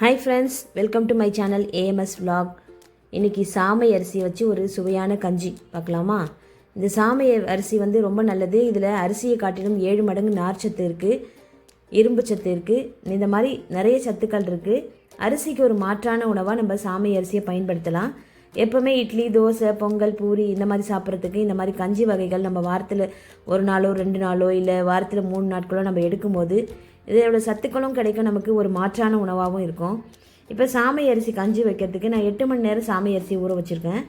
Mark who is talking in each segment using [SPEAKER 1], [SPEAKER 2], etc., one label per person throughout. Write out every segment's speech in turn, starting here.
[SPEAKER 1] Hi friends welcome to my channel AMS vlog இன்றைக்கி சாமை அரிசி வச்சு ஒரு சுவையான கஞ்சி. பார்க்கலாமா? இந்த சாமை அரிசி வந்து ரொம்ப நல்லது. இதில் அரிசியை காட்டிலும் ஏழு மடங்கு நார்ச்சத்து இருக்குது இரும்பு சத்து இருக்குது இந்த மாதிரி நிறைய சத்துக்கள் இருக்குது அரிசிக்கு ஒரு மாற்றான உணவாக நம்ம சாமை அரிசியை பயன்படுத்தலாம். எப்போவுமே இட்லி தோசை பொங்கல் பூரி இந்த மாதிரி சாப்பிட்றதுக்கு இந்த மாதிரி கஞ்சி வகைகள் நம்ம வாரத்தில் ஒரு நாளோ ரெண்டு நாளோ இல்லை வாரத்தில் மூணு நாட்களோ நம்ம எடுக்கும்போது இதோட சத்துக்களும் கிடைக்கும். நமக்கு ஒரு மாற்றான உணவாகவும் இருக்கும். இப்போ சாமை அரிசி கஞ்சி வைக்கிறதுக்கு நான் எட்டு மணி நேரம் சாமை அரிசி ஊற வச்சுருக்கேன்.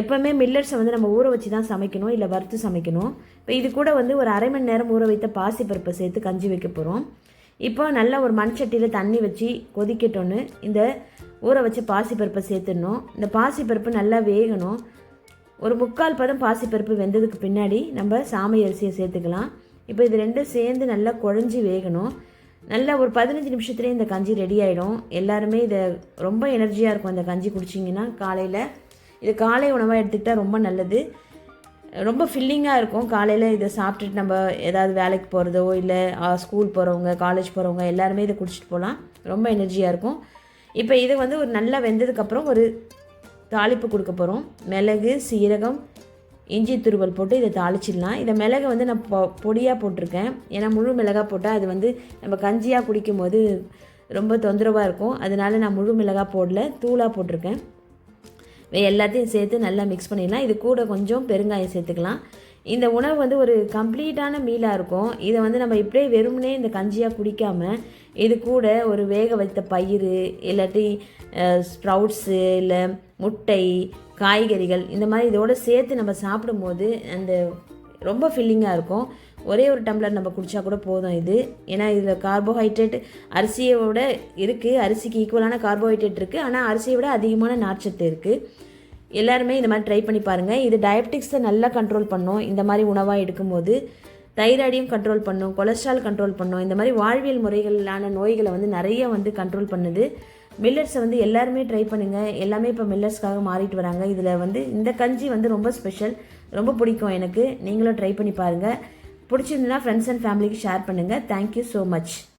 [SPEAKER 1] எப்போவுமே மில்லட்ஸை வந்து நம்ம ஊற வச்சு தான் சமைக்கணும் இல்லை வறுத்து சமைக்கணும். இப்போ இது கூட வந்து ஒரு அரை மணி நேரம் ஊற வைத்த பாசிப்பருப்பை சேர்த்து கஞ்சி வைக்க போகிறோம் இப்போ நல்லா ஒரு மண்சட்டியில் தண்ணி வச்சு கொதிக்கட்டோன்னு இந்த ஊற வச்ச பாசிப்பருப்பை சேர்த்துடணும். இந்த பாசிப்பருப்பு நல்லா வேகணும். ஒரு முக்கால் பதம் பாசிப்பருப்பு வெந்ததுக்கு பின்னாடி நம்ம சாமை அரிசியை சேர்த்துக்கலாம். இப்போ இது ரெண்டும் சேர்ந்து நல்லா குழஞ்சி வேகணும். நல்லா ஒரு பதினஞ்சு நிமிஷத்துலேயே இந்த கஞ்சி ரெடி ஆகிடும் எல்லாருமே இதை ரொம்ப எனர்ஜியாக இருக்கும் இந்த கஞ்சி குடிச்சிங்கன்னா காலையில். இது காலை உணவாக எடுத்துக்கிட்டால் ரொம்ப நல்லது. ரொம்ப ஃபில்லிங்காக இருக்கும். காலையில் இதை சாப்பிட்டுட்டு நம்ம ஏதாவது வேலைக்கு போகிறதோ இல்லை ஸ்கூல் போகிறவங்க காலேஜ் போகிறவங்க எல்லாருமே இதை குடிச்சிட்டு போகலாம். ரொம்ப எனர்ஜியாக இருக்கும். இப்போ இது வந்து ஒரு நல்லா வெந்ததுக்கப்புறம் ஒரு தாளிப்பு கொடுக்க போகிறோம் மிளகு சீரகம் இஞ்சி துருவல் போட்டு இதை தாளிச்சிடலாம். இதை மிளகை வந்து நான் பொ பொடியாக போட்டிருக்கேன். ஏன்னா முழு மிளகா போட்டால் அது வந்து நம்ம கஞ்சியாக குடிக்கும் போது ரொம்ப தொந்தரவாக இருக்கும். அதனால நான் முழு மிளகா போடல தூளாக போட்டிருக்கேன். எல்லாத்தையும் சேர்த்து நல்லா மிக்ஸ் பண்ணிடலாம். இது கூட கொஞ்சம் பெருங்காயம் சேர்த்துக்கலாம். இந்த உணவு வந்து ஒரு கம்ப்ளீட்டான மீலாக இருக்கும். இதை வந்து நம்ம இப்படியே வெறும்னே இந்த கஞ்சியாக குடிக்காமல் இது கூட ஒரு வேக வைத்த பயிர் இல்லாட்டி ஸ்ப்ரவுட்ஸு இல்லை முட்டை காய்கறிகள் இந்த மாதிரி இதோடு சேர்த்து நம்ம சாப்பிடும்போது அந்த ரொம்ப ஃபில்லிங்காக இருக்கும். ஒரே ஒரு டம்ளர் நம்ம குடித்தா கூட போதும் இது. ஏன்னா இதில் கார்போஹைட்ரேட் அரிசியோட விட இருக்குது அரிசிக்கு ஈக்குவலான கார்போஹைட்ரேட் இருக்குது ஆனால் அரிசியை விட அதிகமான நார்ச்சத்து இருக்குது எல்லாருமே இந்த மாதிரி ட்ரை பண்ணி பாருங்கள் இது டயபெட்டிக்ஸை நல்லா கண்ட்ரோல் பண்ணும். இந்த மாதிரி உணவாக எடுக்கும்போது தைராய்டையும் கண்ட்ரோல் பண்ணும். கொலஸ்ட்ரால் கண்ட்ரோல் பண்ணும். இந்த மாதிரி வாழ்வியல் முறைகளான நோய்களை வந்து நிறைய வந்து கண்ட்ரோல் பண்ணுது. மில்லட்ஸை வந்து எல்லாருமே ட்ரை பண்ணுங்கள் எல்லாமே இப்போ மில்லட்ஸ்க்காக மாறிட்டு வராங்க. இதில் வந்து இந்த கஞ்சி வந்து ரொம்ப ஸ்பெஷல் ரொம்ப பிடிக்கும் எனக்கு. நீங்களும் ட்ரை பண்ணி பாருங்கள் பிடிச்சிருந்துன்னா ஃப்ரெண்ட்ஸ் அண்ட் ஃபேமிலிக்கு ஷேர் பண்ணுங்கள் தேங்க்யூ ஸோ மச்